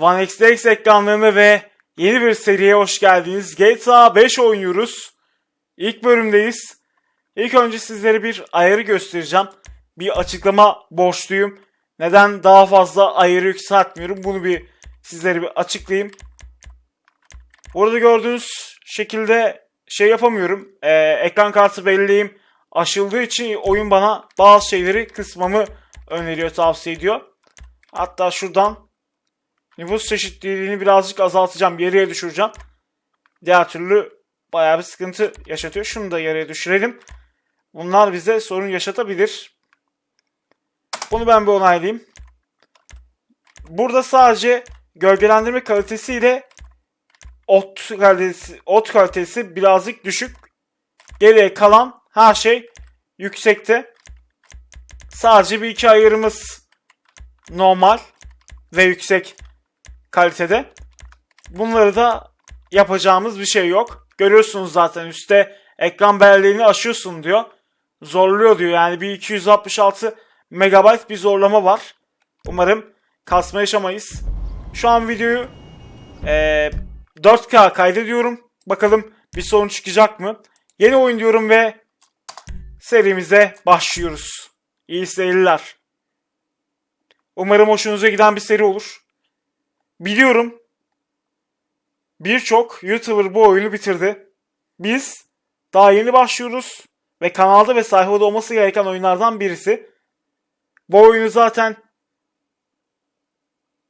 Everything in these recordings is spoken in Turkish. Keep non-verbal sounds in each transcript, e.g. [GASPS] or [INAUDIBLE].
One XDX ekranlarına ve yeni bir seriye hoş geldiniz. GTA 5 oynuyoruz. İlk bölümdeyiz. İlk önce sizlere bir ayarı göstereceğim. Bir açıklama borçluyum. Neden daha fazla ayarı yükseltmiyorum bunu bir sizlere bir açıklayayım. Burada gördüğünüz şekilde şey yapamıyorum. Ee, ekran kartı belleğim aşıldığı için oyun bana bazı şeyleri kısmamı öneriyor, tavsiye ediyor. Hatta şuradan nüfus çeşitliliğini birazcık azaltacağım, yarıya düşüreceğim. Diğer türlü bayağı bir sıkıntı yaşatıyor. Şunu da yarıya düşürelim. Bunlar bize sorun yaşatabilir. Bunu ben bir onaylayayım. Burada sadece gölgelendirme kalitesiyle ot kalitesi, ot kalitesi birazcık düşük. Geriye kalan her şey yüksekte. Sadece bir iki ayarımız normal ve yüksek kalitede. Bunları da yapacağımız bir şey yok. Görüyorsunuz zaten üstte ekran belleğini aşıyorsun diyor. Zorluyor diyor. Yani bir 266 megabayt bir zorlama var. Umarım kasma yaşamayız. Şu an videoyu eee 4K kaydediyorum. Bakalım bir sorun çıkacak mı? Yeni oyun diyorum ve serimize başlıyoruz. İyi seyirler. Umarım hoşunuza giden bir seri olur. Biliyorum birçok YouTuber bu oyunu bitirdi. Biz daha yeni başlıyoruz ve kanalda ve sayfada olması gereken oyunlardan birisi. Bu oyunu zaten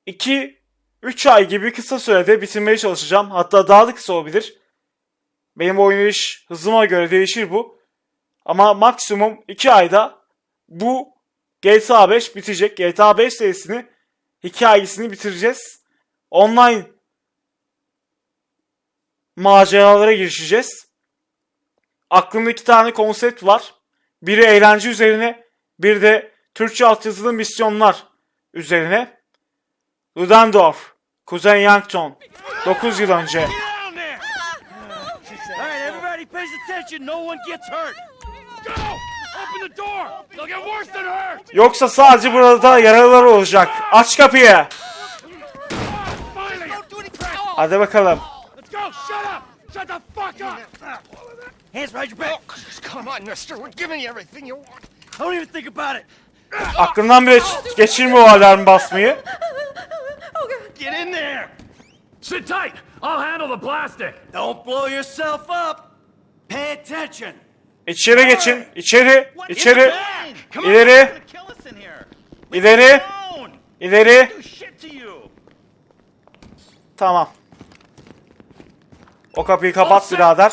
2 3 ay gibi kısa sürede bitirmeye çalışacağım. Hatta daha da kısa olabilir. Benim oynayış hızıma göre değişir bu. Ama maksimum 2 ayda bu GTA 5 bitecek. GTA 5 serisini hikayesini bitireceğiz. Online maceralara girişeceğiz. Aklımda iki tane konsept var. Biri eğlence üzerine, bir de Türkçe altyazılı misyonlar üzerine. Ludendorff, Kuzey Yankton, 9 yıl önce. Yoksa sadece burada yaralılar olacak. Aç kapıyı. Hadi bakalım. Let's go! Shut up! Shut the fuck up! Hands behind your back. Come on, mister. We're giving you everything you want. Don't even think about it. Aklından bile geçirme o alarm basmayı. Get in there. Sit tight. I'll handle the plastic. Don't blow yourself up. Pay attention. İçeri geçin. İçeri. İçeri. İleri. İleri. İleri. Tamam. O kapıyı kapat birader.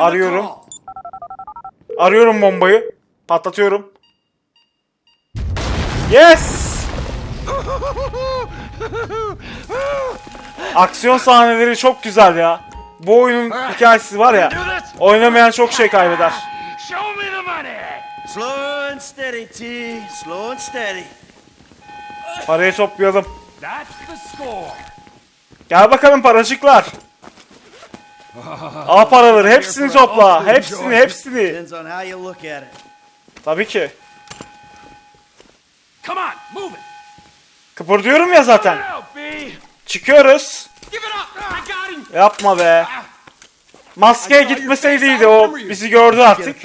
Arıyorum. Arıyorum bombayı. Patlatıyorum. Yes! Aksiyon sahneleri çok güzel ya. Bu oyunun hikayesi var ya. Oynamayan çok şey kaybeder. Show me the money. Slow and steady, T. Slow and steady. Parayı toplayalım. Gel bakalım paracıklar. Al paraları hepsini topla. Hepsini hepsini. Tabii ki. Come on, move it. Kıpırdıyorum ya zaten. Çıkıyoruz. Yapma be. Maskeye gitmeseydiydi o bizi gördü artık.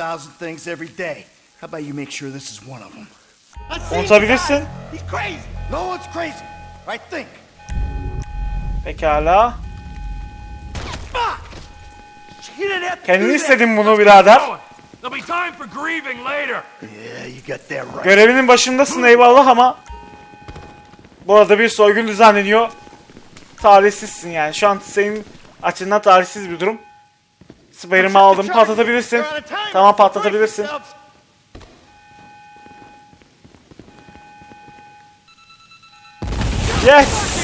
Unutabilirsin. Pekala. Kendin istedin bunu birader. Going. There'll be time for grieving later. Yeah, you got that right. Görevinin başındasın eyvallah ama bu arada bir soygun düzenleniyor. Talihsizsin yani. Şu an senin açından talihsiz bir durum. Spare'ımı aldım. Patlatabilirsin. Tamam patlatabilirsin. Yes!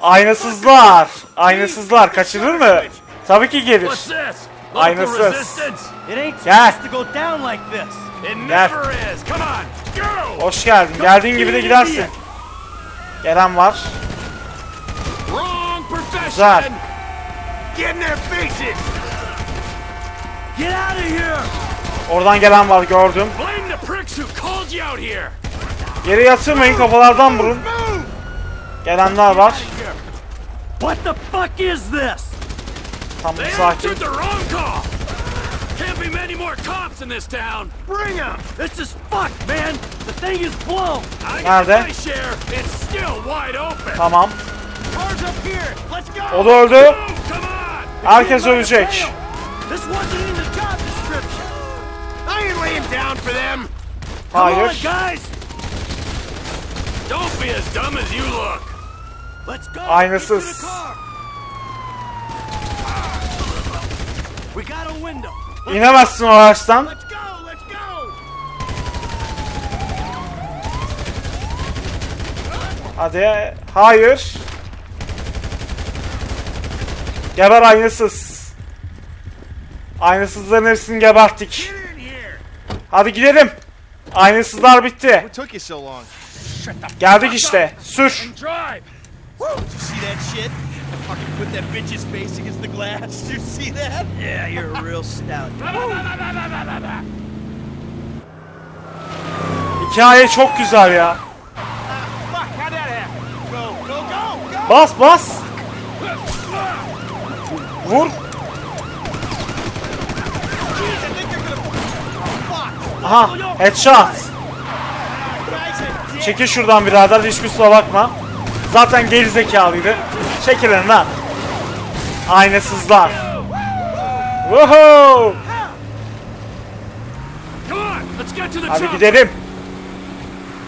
Aynasızlar. Aynasızlar. Kaçırır mı? Tabii ki gelir. What's this? Local Aynasız. resistance? It ain't Gel. supposed to go down like this. It Gel. never is. Come on, go. Hoş geldin. Geldiğin gibi de gidersin. Gelen var. Güzel. Get in their faces. Get out of here! Oradan gelen var gördüm. Yere yatırmayın kafalardan vurun. Gelenler var. What the fuck is this? Tam They sakin. answered the wrong call. Can't be many more cops in this town. Bring him! This is fucked, man! The thing is blown! I got Nerede? my share. It's still wide open. Tamam. Cars up here! Let's go! O da öldü. Come on. Herkes ölecek. This wasn't in the job description! I ain't laying down for them. Come on, Hayır. guys! Don't be as dumb as you look. Let's go! Aynasız. İnemezsin o araçtan. Let's go! Let's go! Hadi. Hayır. Geber aynasız. Aynasızların hepsini geberttik. Hadi gidelim. Aynasızlar bitti. took you so long? Geldik işte. Sür. Drive. Did you see that shit? Fucking put that bitch's face against the glass. Did [LAUGHS] you see that? Yeah, you're a real stout. Hikaye çok güzel ya. Bas bas. Vur. Aha. Headshot. Çekil şuradan birader. Hiç kusura bakma. Zaten gerizekalıydı. Çekilin lan. Aynasızlar. Woohoo. Hadi gidelim.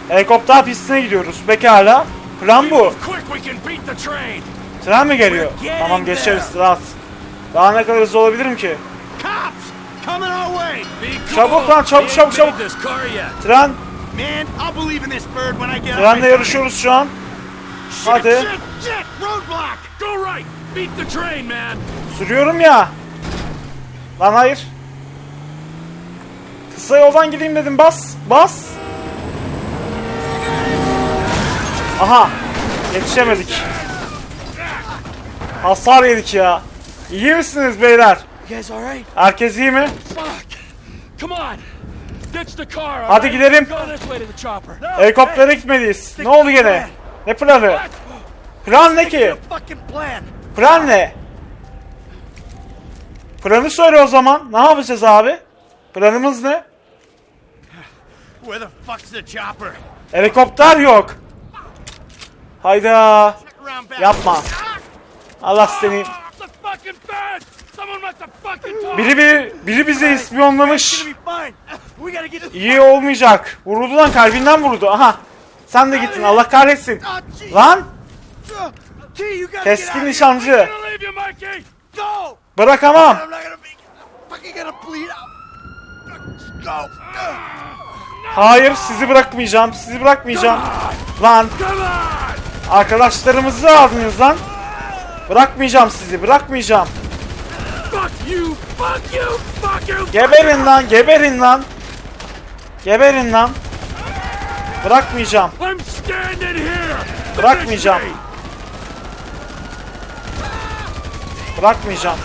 Helikopter pistine gidiyoruz. Pekala. Plan bu. Tren mi geliyor? Tamam geçeriz rahat. Daha ne kadar hızlı olabilirim ki? Çabuk lan, çabuk, çabuk, çabuk. Tren. Trenle yarışıyoruz şu an. Hadi. Sürüyorum ya. Lan hayır. Kısa yoldan gideyim dedim. Bas. Bas. Aha. Yetişemedik. Hasar yedik ya. İyi misiniz beyler? Herkes iyi mi? Hadi gidelim. Helikoptere gitmeliyiz. Ne oldu gene? Ne planı? Plan ne ki? Plan! Ne? Planı söyle o zaman. Ne yapacağız abi? Planımız ne? Helikopter yok. Hayda. Yapma. Allah seni. Ah, talked. Biri biri, biri bizi ispiyonlamış. İyi olmayacak. Vuruldu lan kalbinden vurdu. Aha. Sen de gittin. Allah kahretsin. Lan. Keskin nişancı. Bırakamam. Hayır sizi bırakmayacağım. Sizi bırakmayacağım. Lan. Arkadaşlarımızı aldınız lan. Bırakmayacağım sizi. Bırakmayacağım. Geberin lan. Geberin lan. Geberin lan. Bırakmayacağım. Bırakmayacağım. Bırakmayacağım.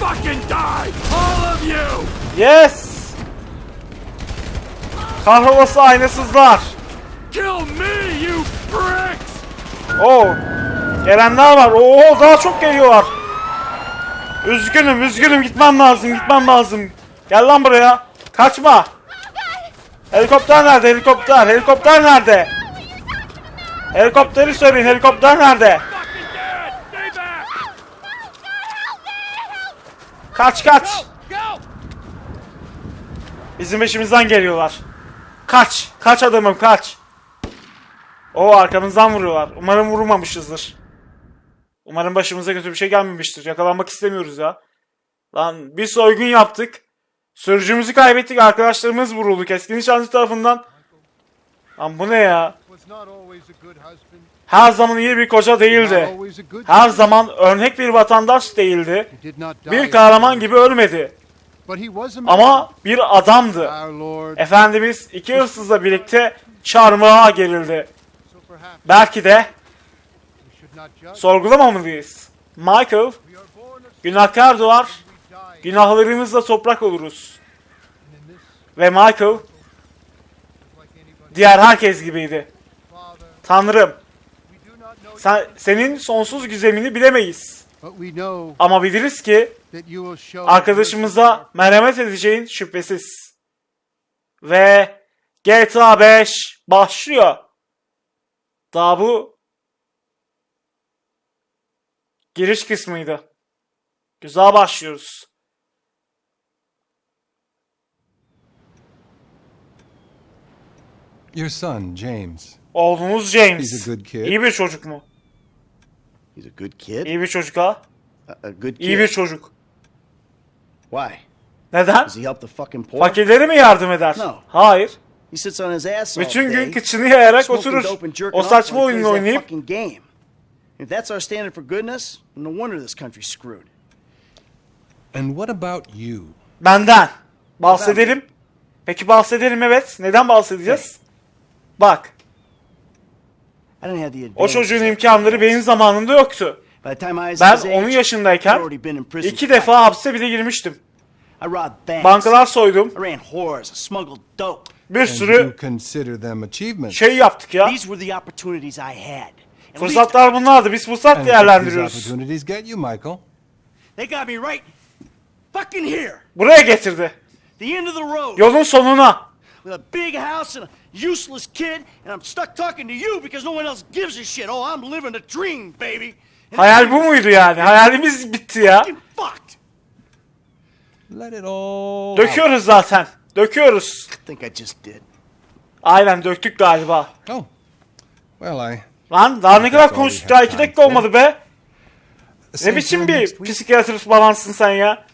Fucking die. All of you. Yes. Kahrolası aynasızlar. Kill me, you pricks. Oo. Gelenler var. Oo daha çok geliyorlar. Üzgünüm, üzgünüm. Gitmem lazım, gitmem lazım. Gel lan buraya. Kaçma. Helikopter nerede? Helikopter. Helikopter nerede? Helikopteri söyleyin. Helikopter nerede? Kaç kaç. Bizim peşimizden geliyorlar. Kaç. Kaç adamım kaç. O arkamızdan vuruyorlar. Umarım vurmamışızdır. Umarım başımıza kötü bir şey gelmemiştir. Yakalanmak istemiyoruz ya. Lan bir soygun yaptık. Sürücümüzü kaybettik. Arkadaşlarımız vuruldu. Keskin nişancı tarafından. Lan bu ne ya? Her zaman iyi bir koca değildi. Her zaman örnek bir vatandaş değildi. Bir kahraman gibi ölmedi. Ama bir adamdı. Efendimiz iki hırsızla birlikte çarmıha gerildi. Belki de sorgulamamalıyız. Michael, günahkar die, günahlarımızla toprak oluruz. Ve Michael, diğer herkes gibiydi. Tanrım, sen, senin sonsuz gizemini bilemeyiz. Ama biliriz ki arkadaşımıza merhamet edeceğin şüphesiz. Ve GTA 5 başlıyor. Daha bu giriş kısmıydı. Güzel başlıyoruz. Your son, James. Oğlunuz James. He's a good kid. İyi bir çocuk mu? He's a good kid. İyi bir çocuk ha? A, a good kid. İyi bir çocuk. Why? Neden? Does he help the fucking poor? Fakirlere mi yardım eder? No. Hayır. He sits on his ass all Bütün gün day, kıçını yayarak smoking oturur. dope and jerking O off saçma while he oyunu plays that oynayıp fucking game. If that's our standard for goodness, then no wonder this country's screwed. And what about you? benden bahsedelim. Peki bahsedelim evet. Neden bahsedeceğiz? Bak. I didn't have the O advantage. çocuğun imkanları benim zamanımda yoktu. By the time I was Ben his 10 age, yaşındayken I'd already been in prison iki defa hapse bile girmiştim. I robbed banks. Bankalar soydum. I ran whores. I smuggled dope. Bir And you sürü consider them achievements. şey yaptık ya. These were the opportunities I had. And at least Fırsatlar bunlardı. Biz fırsat değerlendiriyoruz. opportunities get you, Michael. They got me right fucking here. Buraya getirdi. The end of the road. Yolun sonuna. With a big house and a useless kid, and I'm stuck talking to you because no one else gives a shit. Oh, I'm living a dream, baby. And Hayal bu muydu yani? Hayalimiz bitti ya. fucked. Let it all. Döküyoruz zaten. Döküyoruz. I think I just did. Aynen döktük galiba. Oh. Well, I... Lan daha ne kadar konuştuk have iki dakika olmadı be. Ne biçim bir psikiyatrist balansın sen ya?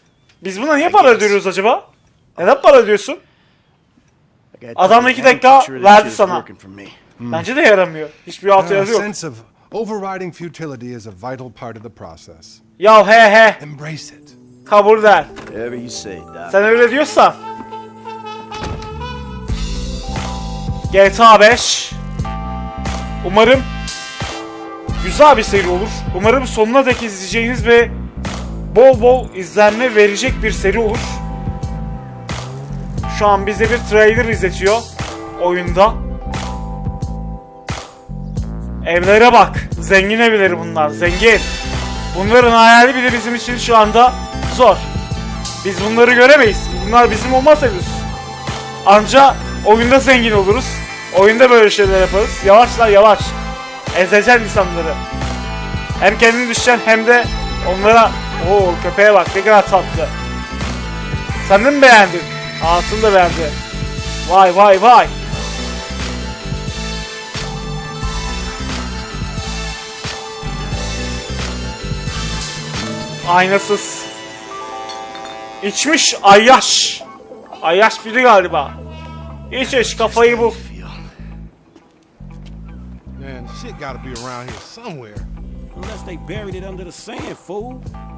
Biz buna niye para ödüyoruz acaba? Neden para ödüyorsun? Adam iki dakika verdi sana. me. Bence de yaramıyor. Hiçbir altı yazı yok. sense of overriding futility is a vital part of the process. Ya he he. Embrace it. Kabul der. Whatever you say, Doc. Sen öyle diyorsan. GTA 5. Umarım güzel bir seri olur. Umarım sonuna dek izleyeceğiniz ve bol bol izlenme verecek bir seri olur. Şu an bize bir trailer izletiyor oyunda. Evlere bak. Zengin evleri bunlar. Zengin. Bunların hayali bile bizim için şu anda zor. Biz bunları göremeyiz. Bunlar bizim olmaz henüz. Anca oyunda zengin oluruz. Oyunda böyle şeyler yaparız. Yavaş lan yavaş. Ezeceksin insanları. Hem kendini düşeceksin hem de onlara... Oo köpeğe bak ne kadar tatlı. Sen de mi beğendin? Hatun da beğendi. Vay vay vay. Aynasız. İçmiş ayyaş. Ayyaş biri galiba. İç iç kafayı bul. Man, shit gotta be around here somewhere. Unless they buried it under the sand, fool.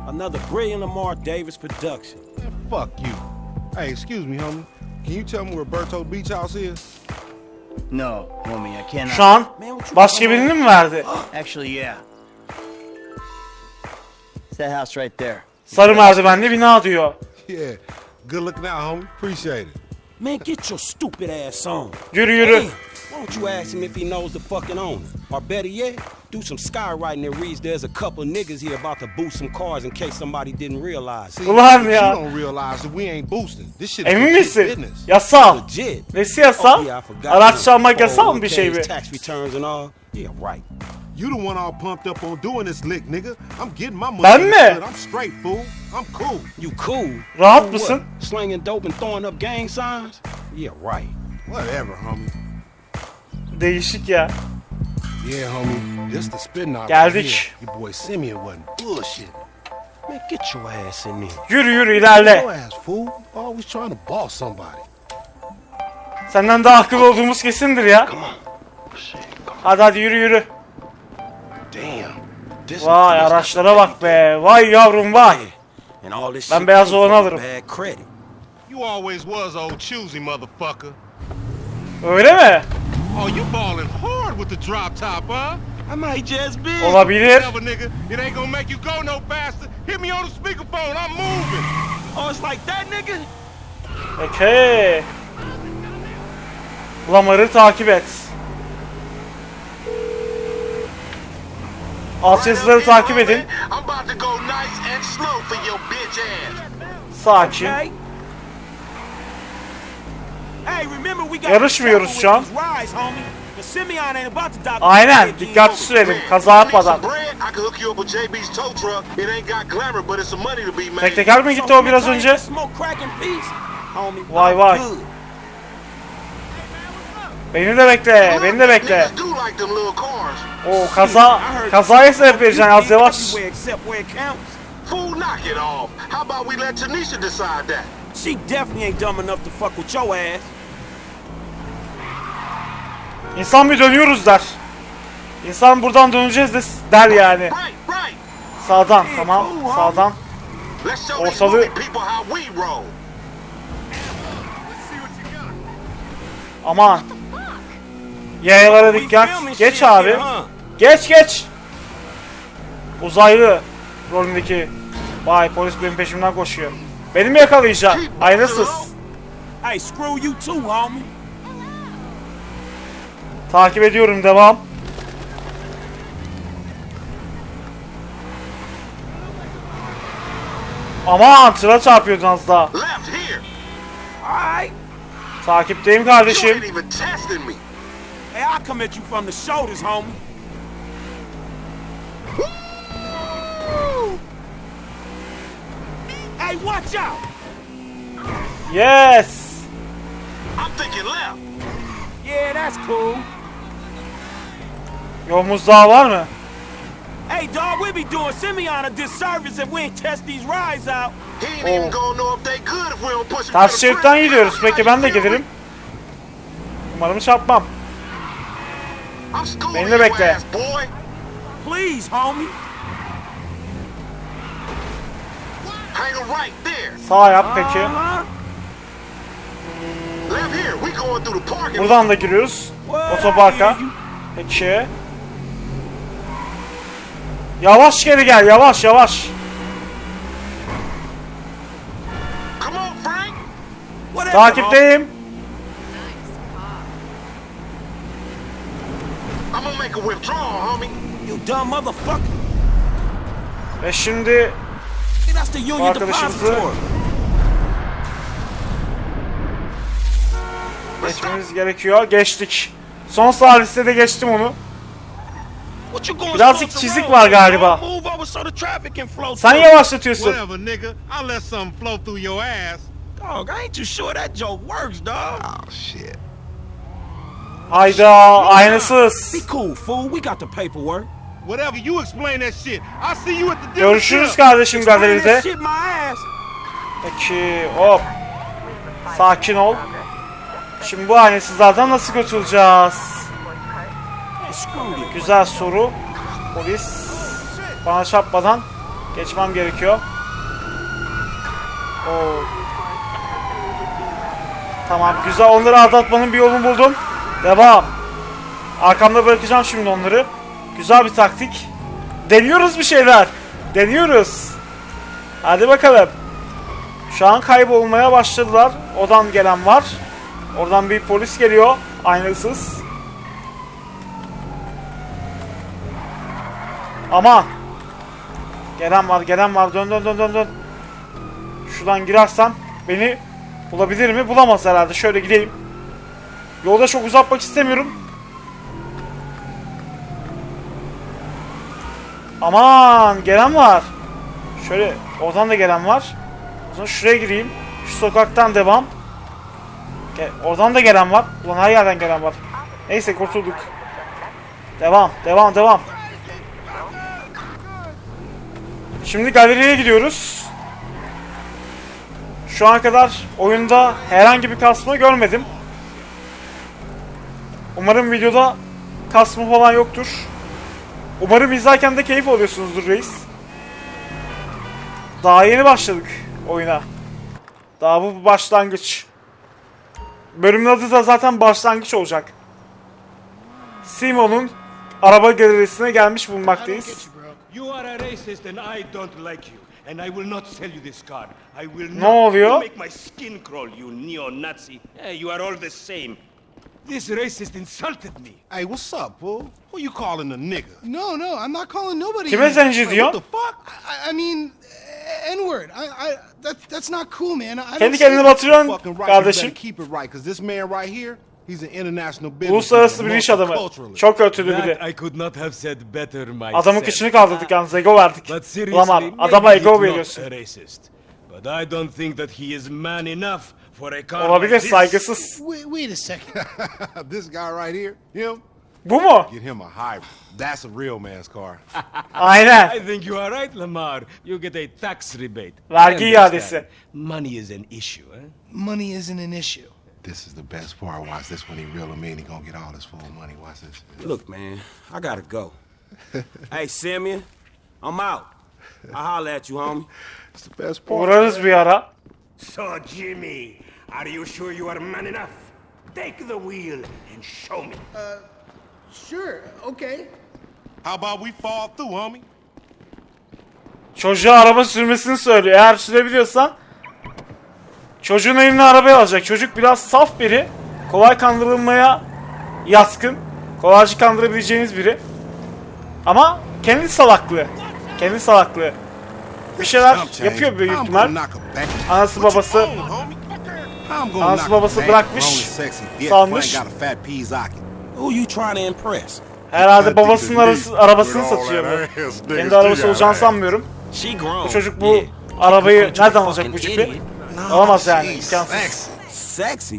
Another brilliant Lamar Davis production. Man, fuck you. Hey, excuse me, homie. Can you tell me where Berto Beach House is? No, homie, I cannot. Şu an başka birini mi verdi? [GASPS] Actually, yeah. It's that house right there. Sarı merdivenli bina diyor. Yeah. Good looking out, homie. Appreciate it. Man, get your stupid ass on. Yürü yürü. Hey, why don't you ask him if he knows the fucking owner? Or better yet, do some skywriting that reads there's a couple niggas here about to boost some cars in case somebody didn't realize. See, Ulan but ya. You don't realize that we ain't boosting. This shit is Emin legit misin? business. Yasal. Legit. Nesi yasal? Oh, yeah, I forgot. Araç çalmak yasal mı bir şey mi? 401ks, Tax returns and all. Yeah, right. You the one all pumped up on doing this lick, nigga. I'm getting my money. Ben mi? I'm straight, fool. I'm cool. You cool. Rahat Cool mısın? what? Slinging dope and throwing up gang signs? Yeah, right. Whatever, homie. Değişik ya. Yeah, homie. This the out Geldik. here. Your boy Simeon wasn't bullshit. Man, get your ass in there. Yürü yürü Your ilerle. ass, fool. Always trying to boss somebody. Senden daha akıllı olduğumuz kesindir ya. Hadi hadi yürü yürü. Vay araçlara bak be. Vay yavrum vay. Ben beyaz olanı alırım. Bad credit. You always was old choosy motherfucker. Öyle mi? Oh, you balling hard with the drop top, huh? I might just be. Olabilir. Nigga. It ain't gonna make you go no faster. Hit me on the speakerphone. I'm moving. Oh, it's like that, nigga? Okey. Lamar'ı takip et. Alt yazıları takip edin. I'm about to go nice and slow for your bitch ass. Sakin. Okay? Hey, remember we got Yarışmıyoruz şu an. Rise, homie. The Simeon ain't about to die. Aynen. Dikkatli sürelim. Kaza yapmadan. some bread? I can hook you up with JB's tow truck. It ain't got glamour, but it's some money to be made. Tek teker mi gitti o biraz önce? Smoke crack in peace, homie. Vay vay. good. Beni de bekle. Beni de bekle. Niggas do like them little cars. O kaza kazaya sebep vereceksin az yavaş. Fool, knock it off. How about we let Tanisha decide that? She definitely ain't dumb enough to fuck with your ass. İnsan bir dönüyoruz der. İnsan buradan döneceğiz de der yani. Sağdan tamam sağdan. Ortalığı-. Aman. Yayalara dikkat. Geç abi. Geç geç. Uzaylı rolündeki. Vay polis benim peşimden koşuyor. Beni mi yakalayacak? Aynasız. Hey, screw you too, homie. Takip ediyorum devam. Aman tıra çarpıyordun az daha. Takipteyim kardeşim. Hey, I'll come at you from the shoulders, homie. Hey, watch out! Yes. I'm thinking left. Yeah, that's cool. Yolumuz daha var mı? Hey, dog, we be doing Simeon a disservice if we ain't test these rides out. He ain't even gonna know if they good if we don't push Ters şeritten gidiyoruz. Peki ben de gelirim. Umarım çarpmam. I'm Beni de bekle. Please, homie. Hang 'em right there. Sağ yap peki. Left here. We going through the parking lot. Buradan da giriyoruz. Otoparka. Peki. Yavaş geri gel yavaş yavaş. Takipteyim. I'm gonna make a withdrawal, homie. You dumb motherfucker. Ve şimdi Hey, That's the Union Arkadaşımızı- geçmemiz gerekiyor. Geçtik. Son saliste de geçtim onu. Birazcık çizik var galiba. Sen yavaşlatıyorsun. Oh. Hayda aynasız. Whatever, you explain that shit. I'll see you at the Görüşürüz kardeşim galeride. Peki hop. Sakin ol. Şimdi bu aynasızlardan nasıl this. Güzel soru. Polis bana çarpmadan geçmem gerekiyor. Oo. Tamam güzel onları aldatmanın bir yolunu buldum. Devam. Arkamda bırakacağım şimdi onları. Güzel bir taktik. Deniyoruz bir şeyler. Deniyoruz. Hadi bakalım. Şu an kaybolmaya başladılar. Odan gelen var. Oradan bir polis geliyor. Aynasız. Ama gelen var, gelen var. Dön dön dön dön dön. Şuradan girersem beni bulabilir mi? Bulamaz herhalde. Şöyle gideyim. Yolda çok uzatmak istemiyorum. Aman gelen var. Şöyle oradan da gelen var. O zaman şuraya gireyim. Şu sokaktan devam. Ge- Oradan da gelen var. Ulan her yerden gelen var. Neyse kurtulduk. Devam, devam, devam. Şimdi galeriye gidiyoruz. Şu ana kadar oyunda herhangi bir kasma görmedim. Umarım videoda kasma falan yoktur. Umarım izlerken de keyif alıyorsunuzdur reis. Daha yeni başladık oyuna. Daha bu başlangıç. Bölümün adı da zaten başlangıç olacak. Simon'un araba galerisine gelmiş bulunmaktayız. Ne oluyor? This racist insulted me. Hey, what's up, fool? Who you calling a nigga? No, no, I'm not calling nobody. Kime zenci What diyor? the fuck? I, I mean, N-word. I, I, that, that's not cool, man. I Kendi say- batırıyorsun kardeşim. keep it right, cause this man right here, he's an international business. Uluslararası bir iş adamı. Çok örtülü biri. I could not have said better myself. Adamın kışını kaldırdık yalnız ego verdik. But seriously, Lamar maybe adama ego veriyorsun. But I don't think that he is man enough Olabilir like this. saygısız. Wait, wait a second. [LAUGHS] this guy right here, him, Bu mu? get him a hybrid. That's a real man's car. [LAUGHS] Aynen. I think you are right, Lamar. You get a tax rebate. Vergi I understand. iadesi. Money is an issue, eh? Money isn't an issue. this is the best part. Watch this when he reel him in. He gonna get all his full money. Watch this. Look, man, I gotta go. [LAUGHS] hey, Simeon, I'm out. I'll holler at you, homie. It's the best part. Uğrarız bir ara. So, Jimmy, are you sure you are man enough? Take the wheel and show me. Sure, okay. How about we fall through, homie? Çocuğa araba sürmesini söylüyor. Eğer sürebiliyorsan çocuğun eline arabayı alacak. Çocuk biraz saf biri. Kolay kandırılmaya yatkın. Kolayca kandırabileceğiniz biri. Ama kendi salaklığı. Kendi salaklığı. Bir şeyler yapıyor büyük I'm ihtimal. Anası babası knock babası bırakmış, grown and sexy bitch. salmış. Ain't got a fat peas I can. Who you trying to impress? Herhalde babasının arası, arabasını satıyor bu. Kendi arabası olacağını sanmıyorum. She grown. Bu çocuk bu arabayı nereden alacak bu cipi? Alamaz yani imkansız. sexy.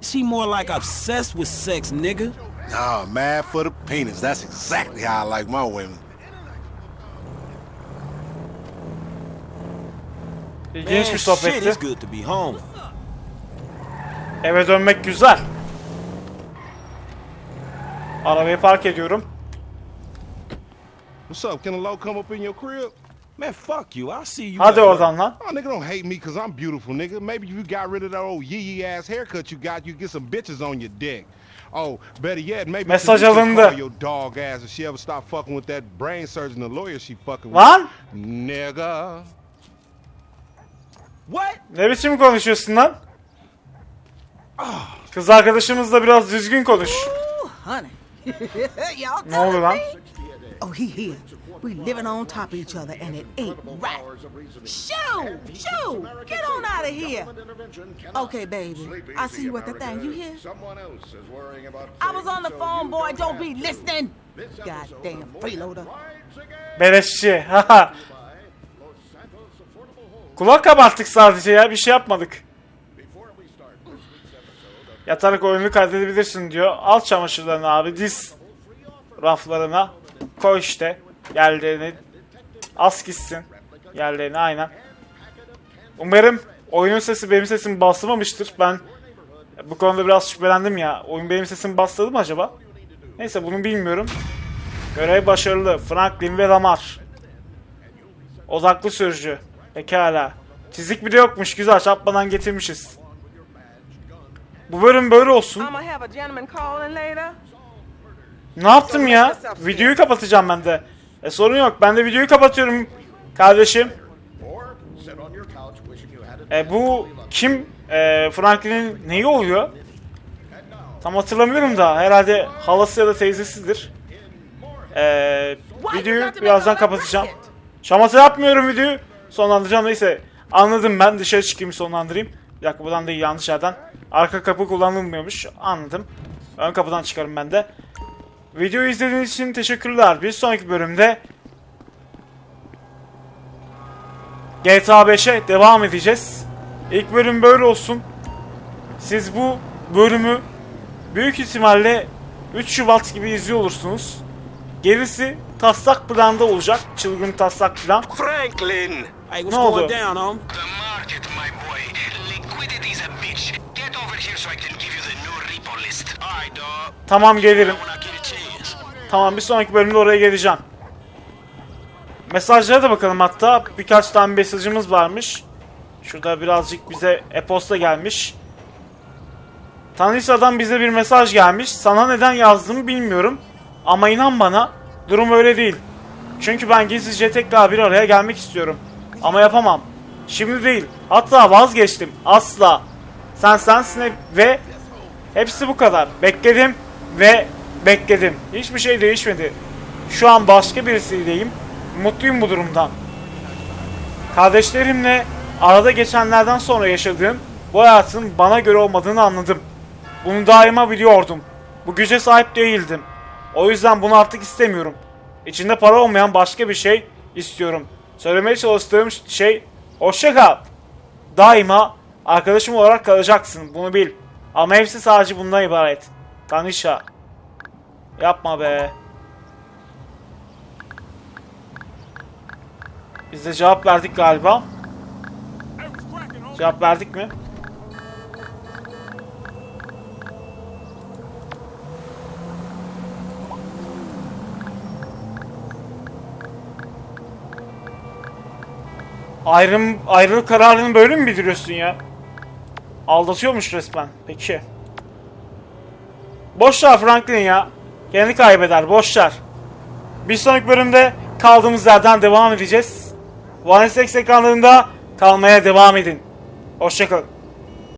She more like obsessed with sex, nigga. Nah, mad for the penis. That's exactly how I like my women. İlginç bir Man, shit, sohbetti. it's good to be home. Eve dönmek güzel. Arabayı park ediyorum. What's up? Can a low come up in your crib? Man, fuck you. I'll see you. Hadi oradan lan. Oh, nigga, don't hate me because I'm beautiful, nigga. Maybe if you got rid of that old yee yee ass haircut you got, you get some bitches on your dick. Oh, better yet, maybe Mesaj you alındı. call your dog ass if she ever stop fucking with that brain surgeon, the lawyer she fucking Lan! with. Nigga. What? Ne biçim konuşuyorsun lan? Kız arkadaşımızla biraz düzgün konuş. [LAUGHS] Ne oldu lan? Oh, he here. We living on top of each other, and it ain't right. Shoo! Shoo! Get on out of here. Okay, baby. I see you at the thing. You hear? I was on the phone, boy. Don't be listening. Goddamn freeloader. Beleşçi. [LAUGHS] haha. Kulak kabarttık sadece ya. Bir şey yapmadık. Yatarak oyunu kaydedebilirsin diyor. Al çamaşırlarını abi diz raflarına. Koy işte yerlerini. As gitsin yerlerine aynen. Umarım oyunun sesi benim sesimi bastırmamıştır. Ben bu konuda biraz şüphelendim ya. Oyun benim sesimi bastırdı mı acaba? Neyse bunu bilmiyorum. Görev başarılı. Franklin ve Lamar. Odaklı sürücü. Pekala. Çizik bile yokmuş. Güzel. Şapmadan getirmişiz. Bu bölüm böyle olsun. Ne yaptım ya? Videoyu kapatacağım ben de. E sorun yok. Ben de videoyu kapatıyorum kardeşim. E bu kim? E, Franklin'in neyi oluyor? Tam hatırlamıyorum da. Herhalde halası ya da teyzesidir. E, videoyu birazdan kapatacağım. Şamata yapmıyorum videoyu. Sonlandıracağım neyse. Anladım ben dışarı çıkayım sonlandırayım. Bir dakika buradan değil yanlış yerden. Arka kapı kullanılmıyormuş. Anladım. Ön kapıdan çıkarım ben de. Videoyu izlediğiniz için teşekkürler. Bir sonraki bölümde GTA 5'e devam edeceğiz. İlk bölüm böyle olsun. Siz bu bölümü büyük ihtimalle 3 Şubat gibi izliyor olursunuz. Gerisi taslak planda olacak. Çılgın taslak plan. Franklin! Ne oldu? Tamam gelirim. Tamam bir sonraki bölümde oraya geleceğim. Mesajlara da bakalım hatta. Birkaç tane mesajımız varmış. Şurada birazcık bize e-posta gelmiş. Tanisa'dan bize bir mesaj gelmiş. Sana neden yazdığımı bilmiyorum. Ama inan bana durum öyle değil. Çünkü ben gizlice tekrar bir araya gelmek istiyorum. Ama yapamam. Şimdi değil. Hatta vazgeçtim. Asla. Sen sensin ve Hepsi bu kadar. Bekledim ve bekledim. Hiçbir şey değişmedi. Şu an başka birisiyleyim. Mutluyum bu durumdan. Kardeşlerimle arada geçenlerden sonra yaşadığım bu hayatın bana göre olmadığını anladım. Bunu daima biliyordum. Bu güce sahip değildim. O yüzden bunu artık istemiyorum. İçinde para olmayan başka bir şey istiyorum. Söylemeye çalıştığım şey hoşça kal. Daima arkadaşım olarak kalacaksın. Bunu bil. Ama hepsi sadece bundan ibaret. Tanisha. Yapma be. Biz de cevap verdik galiba. Cevap verdik mi? Ayrım, ayrılık kararını böyle mi bildiriyorsun ya? Aldatıyormuş resmen. Peki. Boş ver Franklin ya. Kendi kaybeder. Boş ver. Bir sonraki bölümde kaldığımız yerden devam edeceğiz. One ekranlarında kalmaya devam edin. Hoşçakalın.